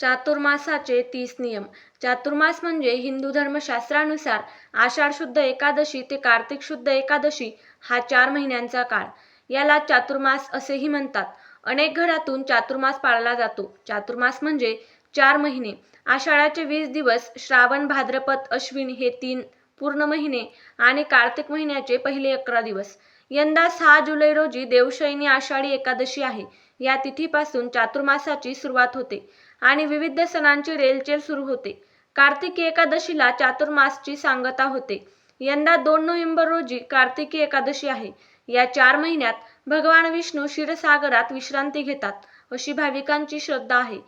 चातुर्मासाचे तीस नियम. चातुर्मास म्हणजे हिंदू धर्मशास्त्रानुसार आषाढ शुद्ध एकादशी ते कार्तिक शुद्ध एकादशी हा चार महिन्यांचा काळ. याला चातुर्मास असेही म्हणतात. अनेक घरातून चातुर्मास पाळला जातो. चातुर्मास म्हणजे चार महिने. आषाढाचे वीस दिवस श्रावण भाद्रपद अश्विन हे तीन पूर्ण महिने आणि कार्तिक महिन्याचे पहिले अकरा दिवस. यंदा सहा जुलै रोजी देवशयनी आषाढी एकादशी आहे. या तिथीपासून चातुर्मासाची सुरुवात होते. आणि विविध सणांची रेलचेल सुरू होते. कार्तिकी एकादशीला चातुर्मासची सांगता होते. यंदा दोन नोव्हेंबर रोजी कार्तिकी एकादशी आहे. या चार महिन्यात भगवान विष्णू क्षीरसागरात विश्रांती घेतात अशी भाविकांची श्रद्धा आहे.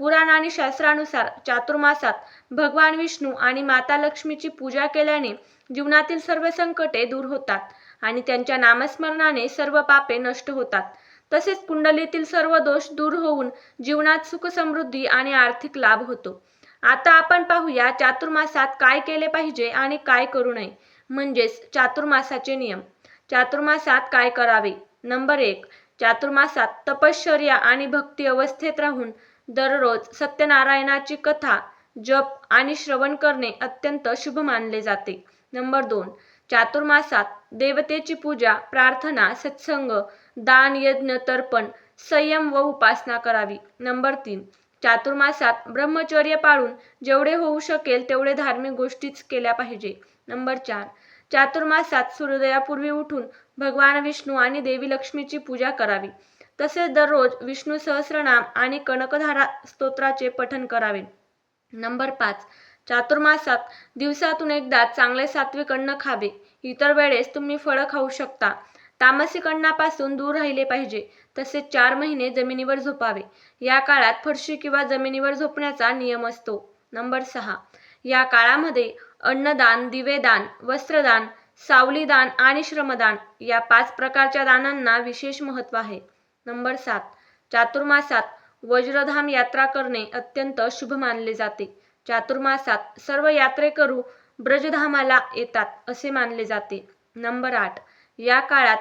पुराण आणि शास्त्रानुसार चातुर्मासात भगवान विष्णू आणि माता लक्ष्मीची पूजा केल्याने जीवनातील सर्व संकटे दूर होतात आणि त्यांच्या नामस्मरणाने सर्व पापे नष्ट होतात. तसेच कुंडलीतील सर्व दोष दूर होऊन जीवनात सुख समृद्धी आणि आर्थिक लाभ होतो. आता आपण पाहूया चातुर्मासात काय केले पाहिजे आणि काय करू नये. म्हणजेच चातुर्मासाचे नियम. चातुर्मासात काय करावे? नंबर एक चातुर्मासात तपश्चर्या आणि भक्ती अवस्थेत राहून दररोज सत्यनारायणाची कथा जप आणि श्रवण करणे अत्यंत शुभ मानले जाते. नंबर दोन चातुर्मासात देवतेची पूजा प्रार्थना सत्संग दान यज्ञ तर्पण संयम व उपासना करावी. नंबर तीन चातुर्मासात ब्रह्मचर्य पाळून जेवढे होऊ शकेल तेवढे धार्मिक गोष्टीच केल्या पाहिजे. नंबर चार चातुर्मासात सूर्योदयापूर्वी उठून भगवान विष्णू आणि देवी लक्ष्मीची पूजा करावी. तसेच दररोज विष्णू सहस्रनाम आणि कनकधारा स्तोत्राचे पठन करावे. नंबर पाच चातुर्मासात दिवसातून एकदा चांगले सात्विक अन्न खावे. इतर वेळेस तुम्ही फळं खाऊ शकता. तामसिक अन्नापासून दूर राहिले पाहिजे तसेच चार महिने जमिनीवर झोपावे. या काळात फरशी किंवा जमिनीवर झोपण्याचा नियम असतो. नंबर सहा. या काळामध्ये अन्नदान दिवेदान वस्त्रदान सावलीदान आणि श्रमदान या पाच प्रकारच्या दानांना विशेष महत्त्व आहे. नंबर सात. चातुर्मासात वज्रधाम यात्रा करणे अत्यंत शुभ मानले जाते. चातुर्मासात सर्व यात्रेकरू ब्रजधामाला येतात असे मानले जाते. नंबर आठ. या काळात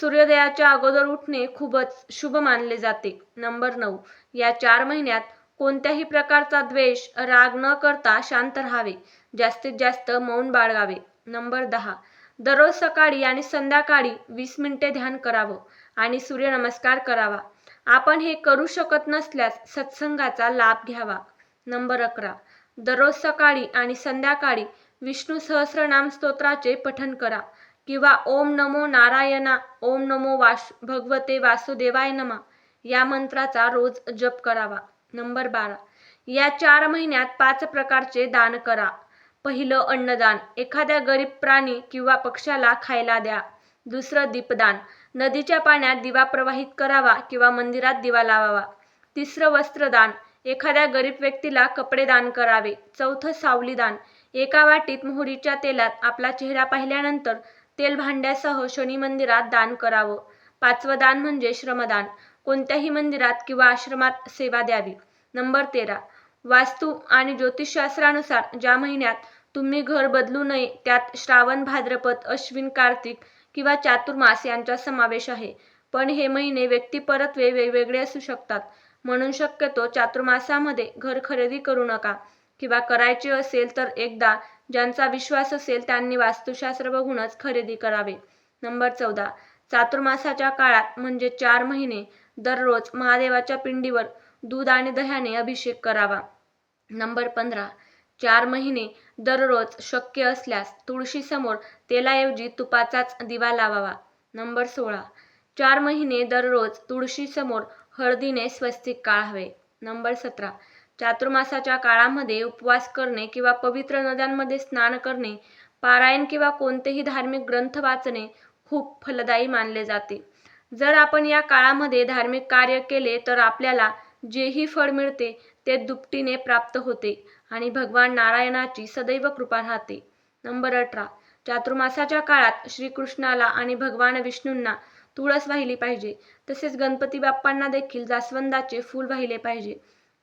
सूर्योदयाच्या अगोदर उठणे खूपच शुभ मानले जाते. नंबर नऊ. या चार महिन्यात कोणत्याही प्रकारचा द्वेष राग न करता शांत राहावे. जास्तीत जास्त मौन बाळगावे. नंबर दहा. दररोज सकाळी आणि संध्याकाळी वीस मिनिटे ध्यान करावं आणि सूर्यनमस्कार करावा. आपण हे करू शकत नसल्यास सत्संगाचा लाभ घ्यावा. नंबर अकरा. दररोज सकाळी आणि संध्याकाळी विष्णू सहस्रनाम स्तोत्राचे पठण करा. किंवा ओम नमो नारायणा ओम नमो वास भगवते वासुदेवाय नमा या मंत्राचा रोज जप करावा. नंबर बारा. या चार महिन्यात पाच प्रकारचे दान करा. पहिलं अन्नदान. एखाद्या गरीब प्राणी किंवा पक्ष्याला खायला द्या. दुसरं दीपदान. नदीच्या पाण्यात दिवा प्रवाहित करावा किंवा मंदिरात दिवा लावावा. तिसरं वस्त्रदान. एखाद्या गरीब व्यक्तीला कपडे दान करावे. चौथं सावलीदान. एका वाटीत मोहरीच्या तेलात आपला चेहरा पाहिल्यानंतर तेल भांड्यासह शनी मंदिरात दान करावं. पाचवं दान म्हणजे श्रमदान. कोणत्याही मंदिरात किंवा आश्रमात सेवा द्यावी. नंबर तेरा. वास्तू आणि ज्योतिषशास्त्रानुसार ज्या महिन्यात तुम्ही घर बदलू नये त्यात श्रावण भाद्रपद अश्विन कार्तिक किंवा चातुर्मास यांचा समावेश आहे. पण हे महिने व्यक्ती व्यक्तिपरत्वे वेगवेगळे असू शकतात. म्हणून शक्यतो चातुर्मासामध्ये घर खरेदी करू नका किंवा करायचे असेल तर एकदा ज्यांचा विश्वास असेल त्यांनी वास्तुशास्त्र बघूनच खरेदी करावे. नंबर चौदा. चातुर्मासाच्या काळात म्हणजे चार महिने दररोज महादेवाच्या पिंडीवर दूध आणि दह्याने अभिषेक करावा. नंबर पंधरा. चार महिने दररोज शक्य असल्यास तुळशीसमोर तेलाऐवजी तुपाचाच दिवा लावावा. नंबर सोळा. चार महिने दररोज तुळशीसमोर हळदीने स्वस्तिक काढावे. नंबर सतरा. चातुर्मासाच्या काळामध्ये उपवास करणे किंवा पवित्र नद्यांमध्ये स्नान करणे पारायण किंवा कोणतेही धार्मिक ग्रंथ वाचणे खूप फलदायी मानले जाते. जर आपण या काळामध्ये धार्मिक कार्य केले तर आपल्याला जेही फळ मिळते ते दुपटीने प्राप्त होते आणि भगवान नारायणाची सदैव कृपा राहते. नंबर अठरा. चातुर्मासाच्या काळात श्रीकृष्णाला आणि भगवान विष्णूंना तुळस वाहिली पाहिजे. तसेच गणपती बाप्पांना देखील जास्वंदाचे फूल वाहिले पाहिजे.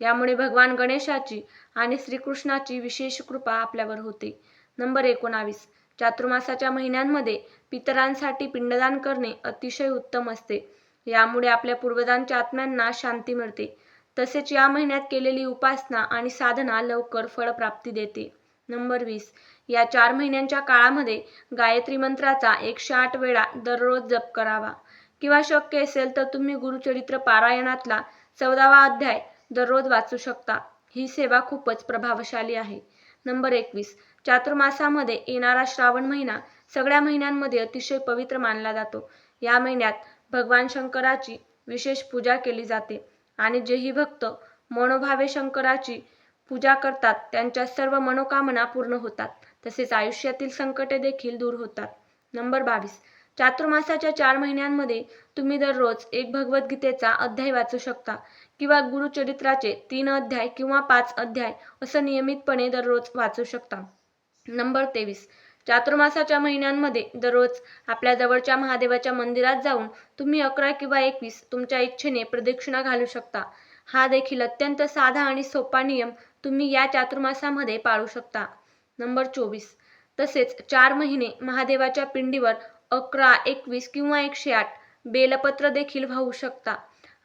यामुळे भगवान गणेशाची आणि श्रीकृष्णाची विशेष कृपा आपल्यावर होते. नंबर एकोणावीस. चातुर्मासाच्या महिन्यांमध्ये पितरांसाठी पिंडदान करणे अतिशय उत्तम असते. यामुळे आपल्या पूर्वजांच्या आत्म्यांना शांती मिळते. तसेच या महिन्यात केलेली उपासना आणि साधना लवकर फळप्राप्ती देते. नंबर वीस. या चार महिन्यांच्या काळामध्ये गायत्री मंत्राचा एकशे आठ वेळा दररोज जप करावा. किंवा शक्य असेल तर तुम्ही गुरुचरित्र पारायणातला चौदावा अध्याय दररोज वाचू शकता. ही सेवा खूपच प्रभावशाली आहे. नंबर एकवीस. चातुर्मासामध्ये येणारा श्रावण महिना सगळ्या महिन्यांमध्ये अतिशय पवित्र मानला जातो. या महिन्यात भगवान शंकराची विशेष पूजा केली जाते आणि जेही भक्त मनोभावे शंकराची पूजा करतात त्यांच्या सर्व मनोकामना पूर्ण होतात. तसेच आयुष्यातील संकटे देखील दूर होतात. नंबर बावीस. चातुर्मासाच्या चार महिन्यांमध्ये तुम्ही दररोज एक भगवद्गीतेचा अध्याय वाचू शकता किंवा गुरुचरित्राचे तीन अध्याय किंवा पाच अध्याय असं नियमितपणे दररोज वाचू शकता. नंबर तेवीस. चातुर्मासाच्या महिन्यांमध्ये दररोज आपल्या जवळच्या महादेवाच्या मंदिरात जाऊन तुम्ही अकरा किंवा एकवीस तुमच्या इच्छेने प्रदक्षिणा घालू शकता. हा देखील अत्यंत साधा आणि सोपा नियम तुम्ही या चातुर्मासामध्ये पाळू शकता. नंबर चोवीस. तसेच चार महिने महादेवाच्या पिंडीवर अकरा एकवीस किंवा एकशे आठ बेलपत्र देखील वाहू शकता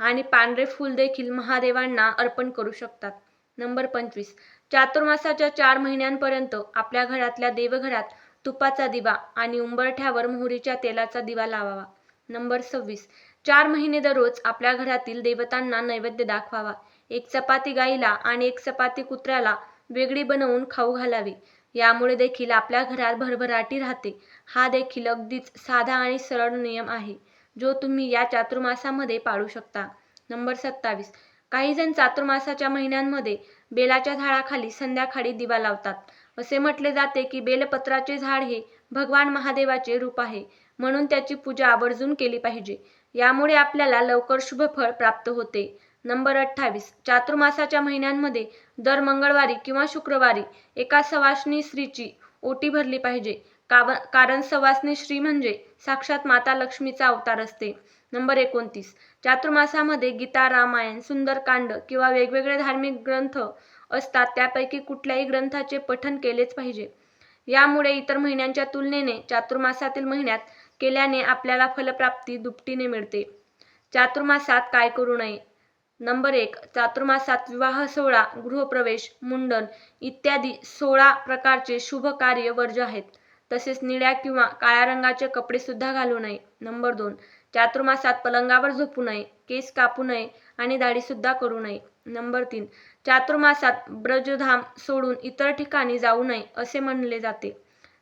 आणि पांढरे फूल देखील महादेवांना अर्पण करू शकतात. नंबर पंचवीस. चातुर्मासाच्या चार महिन्यांपर्यंत आपल्या घरातल्या देवघरात तुपाचा दिवा आणि उंबरठ्यावर मोहरीच्या तेलाचा दिवा लावावा. नंबर सव्वीस. चार महिने दररोज आपल्या घरातील देवतांना नैवेद्य दाखवावा. एक चपाती गाईला आणि एक चपाती कुत्र्याला वेगळी बनवून खाऊ घालावी. यामुळे देखील आपल्या घरात भरभराटी राहते. हा देखील अगदीच साधा आणि सरळ नियम आहे जो तुम्ही या चातुर्मासामध्ये पाळू शकता. नंबर सत्तावीस. काही जण चातुर्मासाच्या महिन्यांमध्ये बेलाच्या झाडाखाली संध्याकाळी दिवा लावतात. असे म्हटले जाते की बेलपत्राचे झाड हे भगवान महादेवाचे रूप आहे म्हणून त्याची पूजा आवर्जून केली पाहिजे. यामुळे आपल्याला लवकर शुभ फळ प्राप्त होते. नंबर अठ्ठावीस. चातुर्मासाच्या महिन्यांमध्ये दर मंगळवारी किंवा शुक्रवारी एका सवासनी स्त्रीची ओटी भरली पाहिजे. काव- कारण सवासनी श्री म्हणजे साक्षात माता लक्ष्मीचा अवतार असते. नंबर एकोणतीस. चातुर्मासामध्ये गीता रामायण सुंदरकांड किंवा वेगवेगळे धार्मिक ग्रंथ असतात. त्यापैकी कुठल्याही ग्रंथाचे पठन केलेच पाहिजे. यामुळे इतर महिन्यांच्या तुलनेने चातुर्मासातील महिन्यात केल्याने आपल्याला फलप्राप्ती दुपटीने मिळते. चातुर्मासात काय करू नये? नंबर एक चातुर्मासात विवाह सोहळा गृहप्रवेश मुंडन इत्यादी सोळा प्रकारचे शुभ कार्य वर्ज आहेत. तसेच निळ्या किंवा काळ्या रंगाचे कपडे सुद्धा घालू नये. नंबर दोन चातुर्मासात पलंगावर झोपू नये केस कापू नये आणि दाढी सुद्धा करू नये. नंबर तीन चातुर्मासात ब्रजधाम सोडून इतर ठिकाणी जाऊ नये असे म्हणले जाते.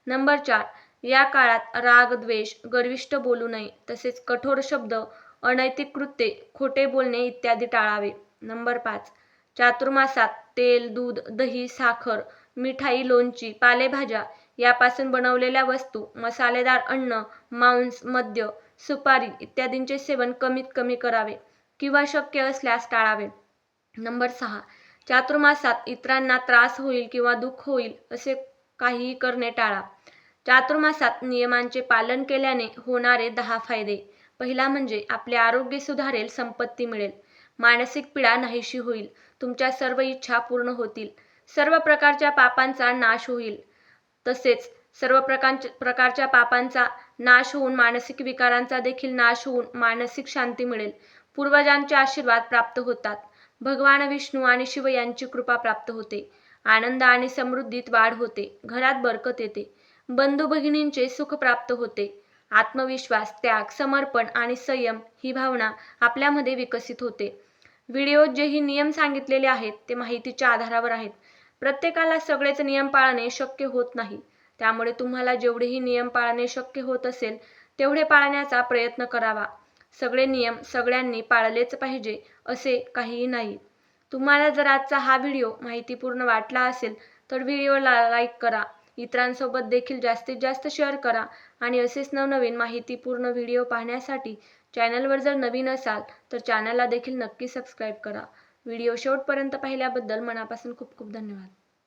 नंबर चार या काळात राग द्वेष गर्विष्ट बोलू नये. तसेच कठोर शब्द अनैतिक कृत्ये खोटे बोलणे इत्यादी टाळावे. नंबर पाच. चातुर्मासात तेल दूध दही साखर मिठाई लोणची पालेभाज्या यापासून बनवलेल्या वस्तू मसालेदार अन्न मांस मद्य सुपारी इत्यादींचे सेवन कमीत कमी करावे किंवा शक्य असल्यास टाळावे. नंबर सहा. चातुर्मासात इतरांना त्रास होईल किंवा दुःख होईल असे काहीही करणे टाळा. चातुर्मासात नियमांचे पालन केल्याने होणारे दहा फायदे. पहिला म्हणजे आपले आरोग्य सुधारेल संपत्ती मिळेल. मानसिक पीडा नाहीशी होईल. तुमच्या सर्व इच्छा पूर्ण होतील. सर्व प्रकारच्या पापांचा नाश होईल. तसेच सर्व प्रकारच्या प्रकारच्या पापांचा नाश होऊन मानसिक विकारांचा देखील नाश होऊन मानसिक शांती मिळेल. पूर्वजांचे आशीर्वाद प्राप्त होतात. भगवान विष्णू आणि शिव यांची कृपा प्राप्त होते. आनंद आणि समृद्धीत वाढ होते. घरात बरकत येते. बंधू भगिनींचे सुख प्राप्त होते. आत्मविश्वास त्याग समर्पण आणि संयम ही भावना आपल्यामध्ये विकसित होते. व्हिडिओत जेही नियम सांगितलेले आहेत ते माहितीच्या आधारावर आहेत. प्रत्येकाला सगळेच नियम पाळणे शक्य होत नाही. त्यामुळे तुम्हाला जेवढेही नियम पाळणे शक्य होत असेल तेवढे पाळण्याचा प्रयत्न करावा. सगळे नियम सगळ्यांनी पाळलेच पाहिजे असे काहीही नाही. तुम्हाला जर आजचा हा व्हिडिओ माहितीपूर्ण वाटला असेल तर व्हिडिओला लाईक करा. इतरांसोबत देखील जास्तीत जास्त शेअर करा आणि असेच नवनवीन माहितीपूर्ण व्हिडिओ पाहण्यासाठी चॅनलवर जर नवीन असाल तर चॅनलला देखील नक्की सबस्क्राईब करा. व्हिडिओ शेवटपर्यंत पाहिल्याबद्दल मनापासून खूप खूप धन्यवाद.